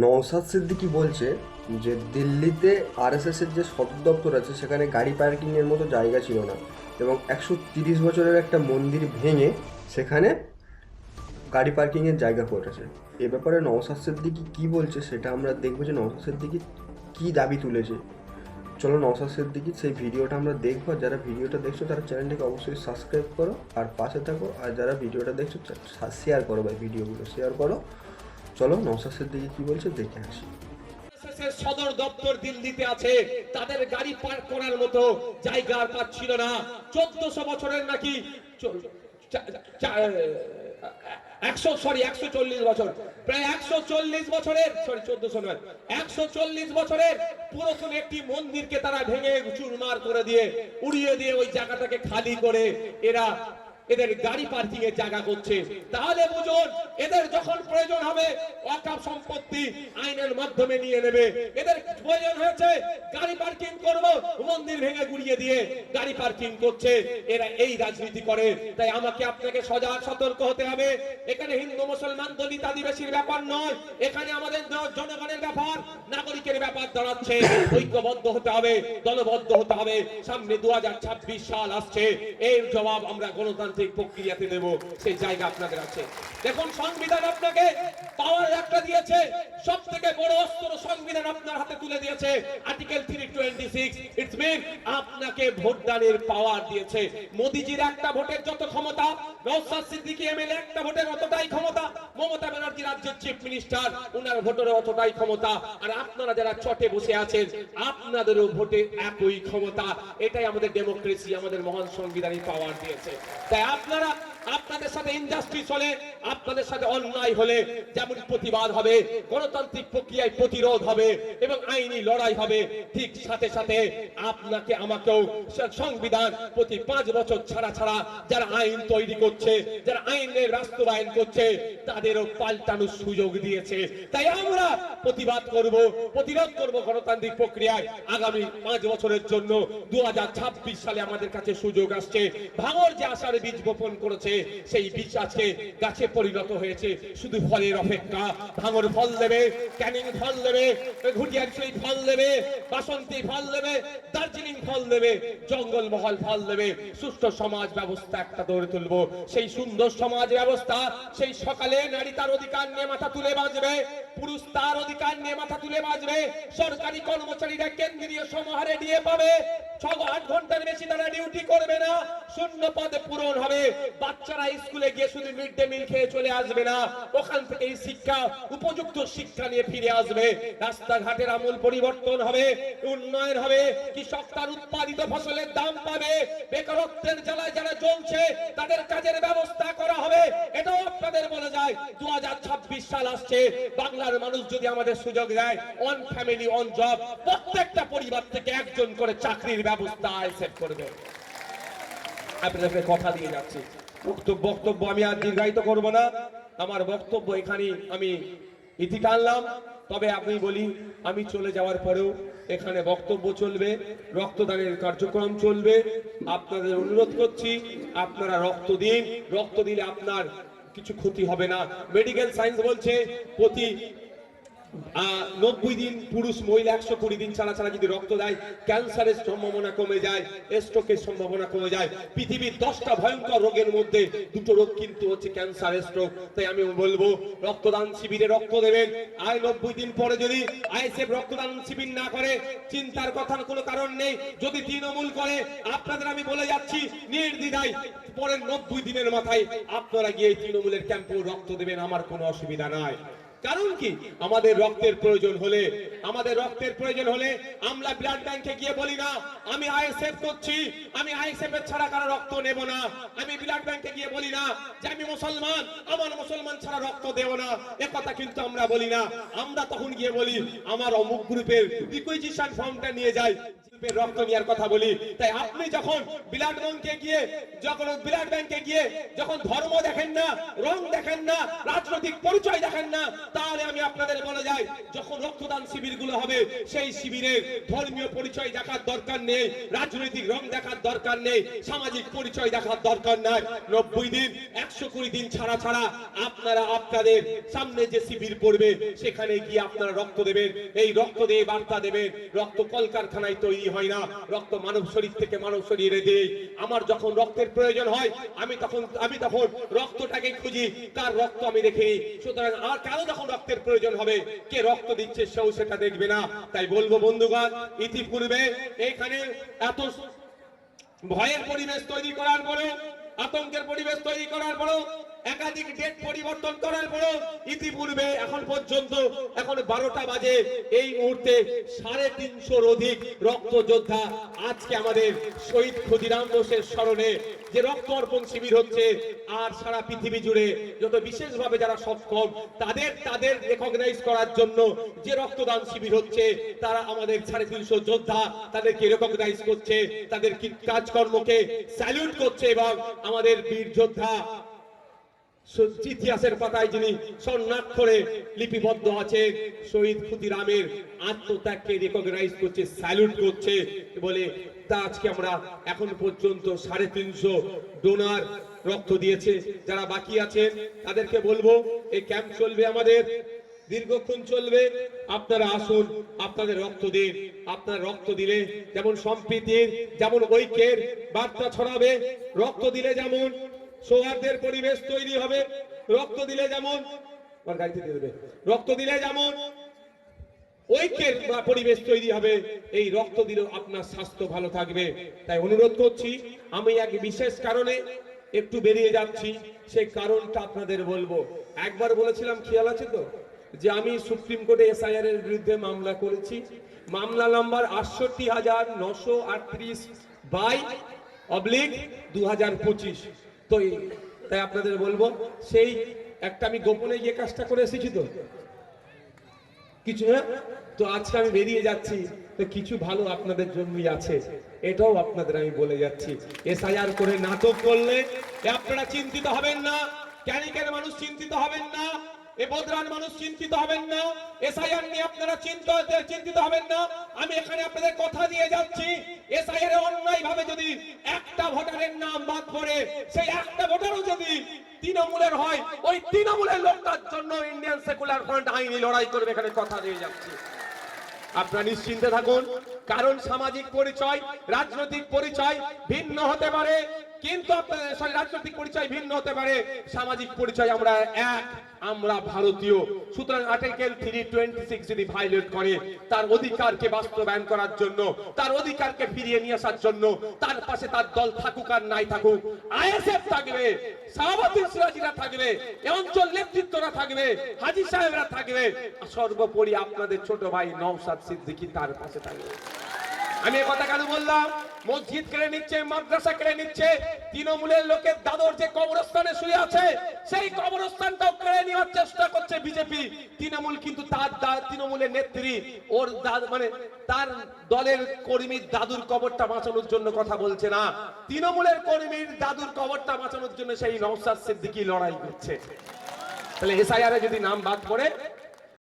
নওসাদ সিদ্দিকি বলছে যে দিল্লিতে আরএসএস এর যে সদর দপ্তর আছে, সেখানে গাড়ি পার্কিংয়ের মতো জায়গা ছিল না এবং একশো তিরিশ বছরের একটা মন্দির ভেঙে সেখানে গাড়ি পার্কিংয়ের জায়গা করেছে। এ ব্যাপারে নওসাদ সিদ্দিকি কী বলছে সেটা আমরা দেখব যে নওসাদ সিদ্দিকি কী দাবি তুলেছে। চলো নওসাদ সিদ্দিকির সেই ভিডিওটা আমরা দেখব। আর যারা ভিডিওটা দেখছ, তারা চ্যানেলটাকে অবশ্যই সাবস্ক্রাইব করো আর পাশে থাকো। আর যারা ভিডিওটা দেখছ শেয়ার করো ভাই, ভিডিওগুলো শেয়ার করো। চলো নওসাদ সিদ্দিকি কী বলছে দেখে আসি। সদর দপ্তর দিল্লিতে আছে। তাদের গাড়ি পার্ক করার মতো জায়গা পাচ্ছিল না। চোদ্দশো বছরের নাকি একশো সরি একশো চল্লিশ বছর। প্রায় একশো চল্লিশ বছরের সরি চোদ্দশো নয়, একশো চল্লিশ বছরের পুরাতন একটি মন্দিরকে তারা ভেঙে চুরমার করে দিয়ে উড়িয়ে দিয়ে ওই জায়গাটাকে খালি করে এরা এদের গাড়ি পার্কিং এর জায়গা করছে। তাহলে বুঝুন, এদের যখন প্রয়োজন হবে ওয়াকাফ সম্পত্তি আইনের মাধ্যমে নিয়ে নেবে। এদের প্রয়োজন হয়েছে গাড়ি পার্কিং করব, মন্দির ভেঙে গুড়িয়ে দিয়ে গাড়ি পার্কিং করছে। এরা এই রাজনীতি করে। তাই আমাকে আপনাকে সজাগ, সতর্ক হতে হবে। এখানে হিন্দু, মুসলমান, দলিত, আদিবাসীর ব্যাপার নয়। এখানে আমাদের জনগণের ব্যাপার। নাগরিকের ব্যাপার দাঁড়াচ্ছে। ঐক্যবদ্ধ হতে হবে, দলবদ্ধ হতে হবে। সামনে দু সাল আসছে। এর জবাব আমরা গণতান্ত্রিক প্রক্রিয়াতে দেব। সেই জায়গা আপনাদের আছে। দেখুন, সংবিধান আপনাকে পাওয়ার একটা দিয়েছে। সব থেকে বড় অস্ত্র সংবিধান আপনার হাতে তুলে দিয়েছে। Article three twenty six it's mean আপনাকে ভোটদানের পাওয়ার দিয়েছে। মোদিজির একটা ভোটের যত ক্ষমতা নৌসাদ সিদ্দিকী এমএলএ একটা ভোটের অতটাই ক্ষমতা, মমতা ব্যানার্জি রাজ্যের চিফ মিনিস্টার উনার ভোটের অতটাই ক্ষমতা। আর আপনারা যারা চটে বসে আছেন, আপনাদেরও ভোটে একই ক্ষমতা। এটাই আমাদের ডেমোক্রেসি আমাদের মহান সংবিধানই পাওয়ার দিয়েছে। তাই আপনারা আপনাদের সাথে ইন্ডাস্ট্রি চলে, আপনাদের সাথে অন্যায় হলে যেমন প্রতিবাদ হবে, গণতান্ত্রিক প্রক্রিয়ায় প্রতিরোধ হবে এবং আইনি লড়াই হবে, ঠিক সাথে সাথে আপনাকে, আমাকেও সংবিধান প্রতি পাঁচ বছর ছাড়া ছাড়া যারা আইন তৈরি করছে, যারা আইনের বাস্তবায়ন করছে, তাদেরও পাল্টানোর সুযোগ দিয়েছে। তাই আমরা প্রতিবাদ করব, প্রতিরোধ করব গণতান্ত্রিক প্রক্রিয়ায়। আগামী পাঁচ বছরের জন্য দু হাজার ছাব্বিশ সালে আমাদের কাছে সুযোগ আসছে। ভাঙর যে আশার বীজ বপন করেছে সেই বীজ আজকে গাছে পরিণত হয়েছে। শুধু ফলের অপেক্ষা, ভাঙর ফল দেবে, ক্যানিং ফল দেবে ঘুটিয়ারছড়ি ফল দেবে, বাসন্তী ফল দেবে, দার্জিলিং ফল দেবে জঙ্গল মহল ফল দেবে। সুষ্ঠু সমাজ ব্যবস্থা একটা গড়ে তুলবো। সেই সুন্দর সমাজ ব্যবস্থা, সেই সকালে নারী তার অধিকার নিয়ে মাথা তুলে বাঁচবে পুরুষ তার অধিকার নিয়ে মাথা তুলে বাঁচবে সরকারি কর্মচারীরা কেন্দ্রীয় সমাহারে দিয়ে পাবে ঘণ্টার বেশি তারা ডিউটি করবে না। শূন্য পূরণ হবে। বাচ্চারা স্কুলে গিয়ে শুধু মিড ডে মিল খেয়ে চলে আসবে না। ওখান থেকে এই শিক্ষা, উপযুক্ত শিক্ষা নিয়ে ফিরে আসবে। রাস্তাঘাটের আমূল পরিবর্তন হবে, উন্নয়ন হবে, কৃষক তার উৎপাদিত ফসলের দাম পাবে। বেকারত্বের জ্বালায় যারা চলছে তাদের কাজের ব্যবস্থা করা হবে। এটাও আপনাদের বলে যায়। দু হাজার সাল আসছে, বাংলার মানুষ যদি আমাদের সুযোগ দেয় অন ফ্যামিলি অন জব প্রত্যেকটা পরিবার থেকে একজন করে চাকরির ব্যবস্থা আইসেট করবে। আপনাদেরকে কথা দিয়ে যাচ্ছি। বক্তব্য বক্তব্য আমি আর দীর্ঘায়িত করব না। আমার বক্তব্য এখানে আমি ইতি টানলাম। তবে আপনি বলি, আমি চলে যাওয়ার পরেও এখানে বক্তব্য চলবে, রক্তদানের কার্যক্রম চলবে। আপনাদের অনুরোধ করছি, আপনারা রক্ত দিন। রক্ত দিলে আপনার কিছু ক্ষতি হবে না। মেডিকেল সায়েন্স বলছে প্রতি নব্বই দিন পুরুষ মহিলা একশো কুড়ি দিন ছাড়া ছাড়া যদি রক্ত দেয়, ক্যান্সারের সম্ভাবনা কমে যায়, স্ট্রোকের সম্ভাবনা কমে যায়। পৃথিবীর দশটা ভয়ঙ্কর রোগের মধ্যে দুটো রোগ কিন্তু হচ্ছে ক্যান্সার, স্ট্রোক। তাই আমি বলব, রক্তদান শিবিরে রক্ত দেবেন। আয় নব্বই দিন পরে যদি আইএসএফ রক্তদান শিবির না করে, চিন্তার কথার কোনো কারণ নেই। যদি তৃণমূল করে, আপনাদের আমি বলে যাচ্ছি, নির্দ্বিধায় পরের নব্বই দিনের মাথায় আপনারা গিয়ে তৃণমূলের ক্যাম্পে রক্ত দেবেন, আমার কোনো অসুবিধা নাই। কারণ কি? আমাদের রক্তের প্রয়োজন হলে, আমাদের রক্তের প্রয়োজন হলে আমরা ব্লাড ব্যাংকে গিয়ে বলি, না, আমি আইএসএফ করছি, আমি আইএসএফ এর ছাড়া কারও রক্ত নেব না। আমি ব্লাড ব্যাংকে গিয়ে বলি, না, যে আমি মুসলমান, আমার মুসলমান ছাড়া রক্ত দেব না। এ কথা কিন্তু আমরা বলি না। আমরা তখন গিয়ে বলি, আমার অমুক গ্রুপের রিকুইজিশন ফর্মটা নিয়ে যাই। রক্ত নেওয়ার কথা বলি। তাই আপনি যখন ব্লাড ব্যাংকে গিয়ে, যখন ব্লাড ব্যাংকে গিয়ে যখন ধর্ম দেখেন না, রং দেখেন না, রাজনৈতিক পরিচয় দেখেন না, তাহলে আমি আপনাদের বলে যাই, যখন রক্তদান শিবিরগুলো হবে, সেই শিবিরে ধর্মীয় পরিচয় দেখার দরকার নেই, রাজনৈতিক রং দেখার দরকার নেই, সামাজিক পরিচয় দেখার দরকার নাই। নব্বই দিন, একশো কুড়ি দিন ছাড়া ছাড়া আপনারা আপনাদের সামনে যে শিবির পড়বে, সেখানে গিয়ে আপনারা রক্ত দেবেন। এই রক্ত দিয়ে বার্তা দেবেন। রক্ত কলকারখানায় তৈরি হয় না। রক্ত মানব শরীর থেকে মানব শরীরে দেয় আমার যখন রক্তের প্রয়োজন হয়, আমি তখন আমি তখন রক্তটাকে খুঁজি কার রক্ত আমি দেখি। সুতরাং আর কারও যখন রক্তের প্রয়োজন হবে? কে রক্ত দিচ্ছে সেও সেটা দেখবে না। তাই বলব বন্ধুগণ, ইতিপূর্বে এখানে এত ভয়ের পরিবেশ তৈরি করার পরেও, আতঙ্কের পরিবেশ তৈরি করার পরেও একাধিক ডেট পরিবর্তন করার পরেও ইতিপূর্বে এখন পর্যন্ত এখন বারোটা বাজে। এই মুহূর্তে সাড়ে তিনশোর অধিক রক্ত যোদ্ধা আজকে আমাদের শহীদ ক্ষুদিরাম বোসের স্মরণে যে রক্ত অর্পণ শিবির হচ্ছে আর সারা পৃথিবী জুড়ে যত বিশেষভাবে যারা সক্ষম, তাদের তাদের রেকগনাইজ করার জন্য যে রক্তদান শিবির হচ্ছে, তারা আমাদের সাড়ে তিনশো যোদ্ধা তাদেরকে রেকগনাইজ করছে, তাদের কাজকর্মকে স্যালুট করছে এবং আমাদের বীর যোদ্ধা ইতিহাসের পাতায় যিনি স্বর্ণাক্ষরে লিপিবদ্ধ আছে শহীদ ক্ষুদিরামের আত্মত্যাগকে রেকগনাইজ করছে স্যালুট করছে বলে তা আজকে আমরা এখন পর্যন্ত সাড়ে তিনশো ডোনার রক্ত দিয়েছে। যারা বাকি আছেন, তাদেরকে বলব, এই ক্যাম্প চলবে আমাদের, দীর্ঘক্ষণ চলবে। আপনারা আসুন, আপনাদের রক্ত দিন, আপনার রক্ত দিলে যেমন সম্প্রীতির, যেমন ঐক্যের বার্তা ছড়াবে, রক্ত দিলে যেমন সৌহার্দ্যের পরিবেশ তৈরি হবে। রক্ত দিলে যেমন গাড়িতে দিয়ে দেবে। রক্ত দিলে যেমন, ঐক্যের পরিবেশ তৈরি হবে। এই রক্ত দিলেও আপনার স্বাস্থ্য ভালো থাকবে। তাই অনুরোধ করছি, আমি এক বিশেষ কারণে একটু বেরিয়ে যাচ্ছি। সেই কারণটা আপনাদের বলব। একবার বলেছিলাম, খেয়াল আছে তো? যে আমি সুপ্রিম কোর্টে এসআইআর এর বিরুদ্ধে মামলা করেছি। মামলা নাম্বার আটষট্টি হাজার নশো আটত্রিশ বাই অবলিক দু হাজার পঁচিশ। তো তাই আপনাদের বলব, সেই একটা আমি গোপনে গিয়ে কাজটা করে এসেছি তো। কিছু হ্যাঁ তো আজকে আমি বেরিয়ে যাচ্ছি। তো কিছু ভালো আপনাদের জন্যই আছে। এটাও আপনাদের আমি বলে যাচ্ছি। এসআইআর করে নাটক করলে আপনারা চিন্তিত হবেন না। কেন কেন মানুষ চিন্তিত হবেন না? মানুষ চিন্তিত না। আমি কথা দিয়ে যাচ্ছি। অন্যায় ভাবে যদি একটা নাম বাদ সেই একটা যদি তৃণমূলের হয়, ওই তৃণমূলের লোকটার জন্য ইন্ডিয়ান সেকুলার ফ্রন্ট আইনি লড়াই করবে, এখানে কথা দিয়ে যাচ্ছি। আপনারা নিশ্চিন্তে থাকুন। কারণ সামাজিক পরিচয়, রাজনৈতিক পরিচয় ভিন্ন হতে পারে, কিন্তু রাজনৈতিক পরিচয় ভিন্ন হতে পারে, সামাজিক পরিচয় আমরা এক, আমরা ভারতীয়। সুতরাং আর্টিকেল থ্রি টোয়েন্টি সিক্স যদি ভাইলেট করে, তার অধিকারকে বাস্তবায়ন করার জন্য, তার অধিকারকে ফিরিয়ে নিয়ে আসার জন্য, তার পাশে তার দল থাকুক আর নাই থাকুক, আইএসএফ থাকবে সাহাবাতুল সিরাজিরা থাকবে অঞ্চল নেতৃত্বরা থাকবে, হাজি সাহেবরা থাকবে। সর্বোপরি আপনাদের ছোট ভাই নওশাদ সিদ্দিকী তার পাশে থাকবে। আমি এ কথা কেন বললাম? মসজিদ কেড়ে নিচ্ছে, মাদ্রাসা কেড়ে নিচ্ছে, তৃণমূলের লোকের দাদর যে কবরস্থানে শুয়ে আছে, সেই কবরস্থানটাও কেড়ে নেওয়ার চেষ্টা করছে বিজেপি। তৃণমূল কিন্তু তার তৃণমূলের নেত্রী, ওর মানে তার দলের কর্মীর দাদুর কবরটা বাঁচানোর জন্য কথা বলছে না। তৃণমূলের কর্মীর দাদুর কবরটা বাঁচানোর জন্য সেই নওশাদ সিদ্দিকী লড়াই করছে। তাহলে এসআইআর যদি নাম বাদ পড়ে